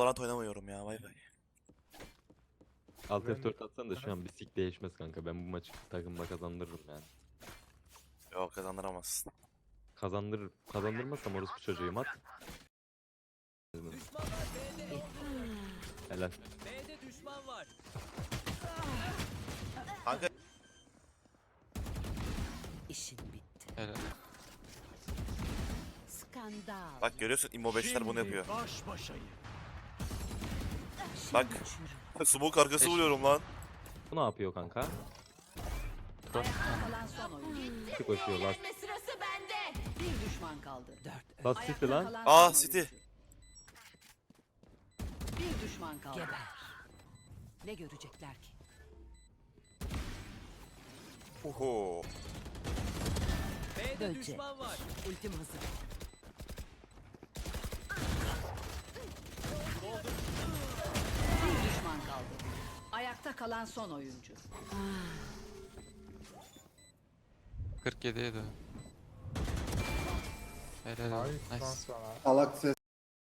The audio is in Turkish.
Valorant oynamıyorum ya bay bay. Alt Ben- F4 atsan da şu an bir sik değişmez kanka. Ben bu maçı takımla kazandırırım yani. Yok kazandıramazsın. Kazandırır, kazandırmazsam orospu çocuğuyum at. Helal. B'de düşman var. Kanka İşin bitti. Helal. Skandal. bak görüyorsun Immo 5'ler bunu yapıyor. Baş başayım. Bak smoke arkası vuruyorum lan. Bu ne yapıyor kanka? Sık koşuyor lan. sırası bende. Bir düşman kaldı. Dört. Lan City lan. kalan Aa, son City. oyuncu. Bir düşman kaldı. Geber. Ne görecekler ki? Oho. B'de düşman var. Ultim hazır. Bir düşman kaldı. Ayakta kalan son oyuncu. 47 yedi. Helal. Nice. Salak ses.